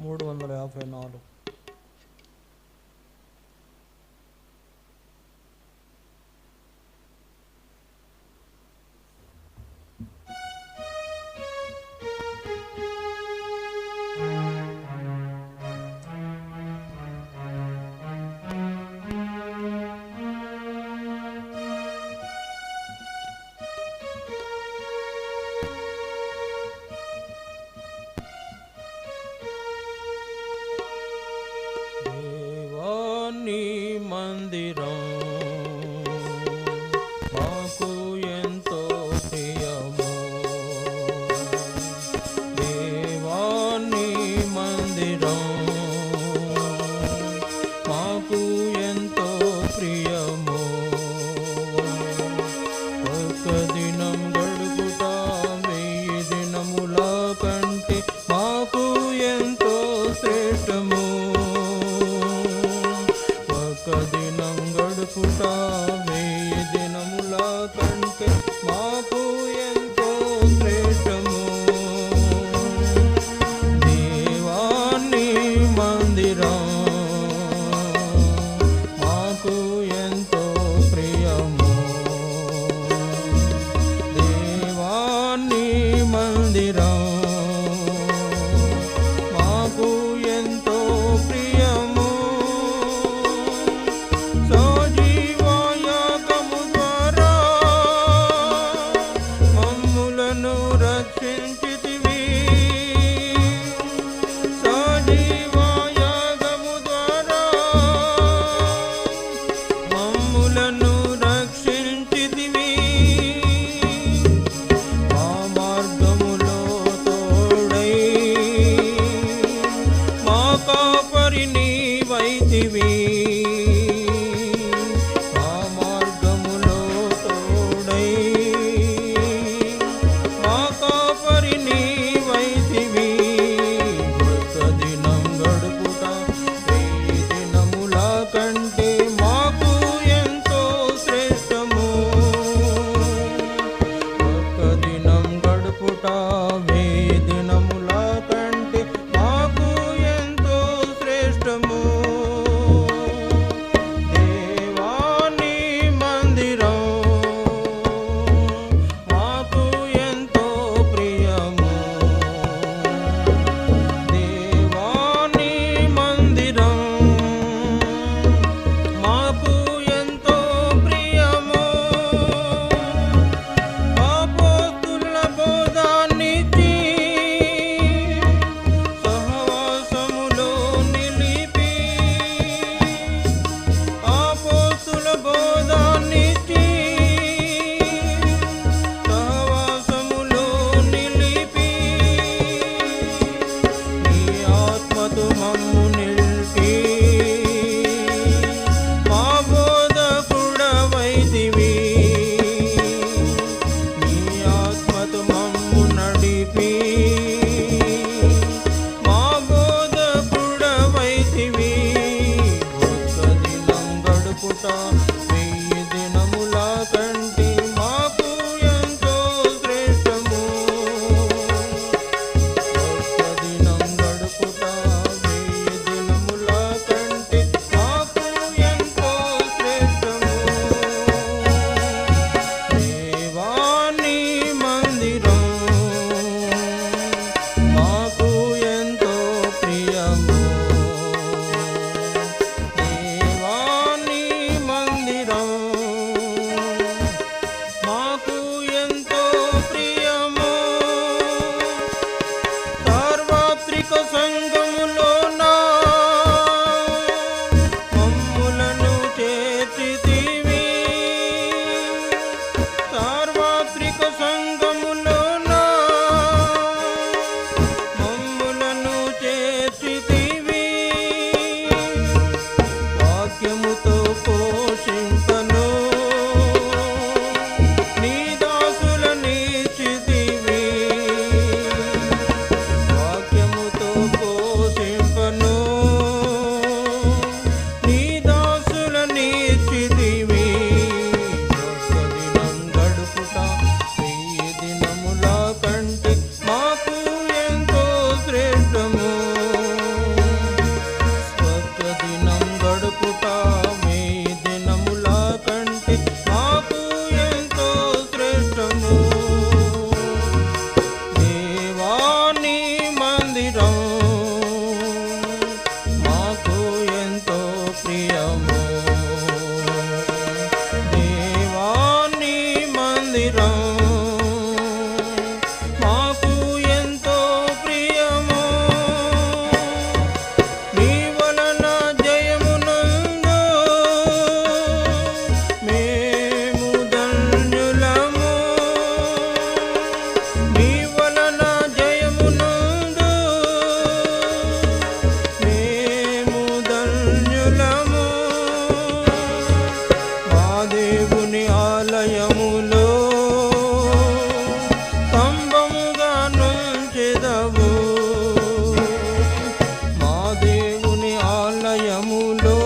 మూడు వందల యాభై నాలుగు. మందిరం. మాకు ఎంతో ప్రియము. దేవాన్ని మందిరం. మాకు ఎంతో ప్రియము. ఒక దినం గడుపుట వెయ్యి దినముల కంటే మాకు ఎంతో శ్రేష్టము. ఒక Ram no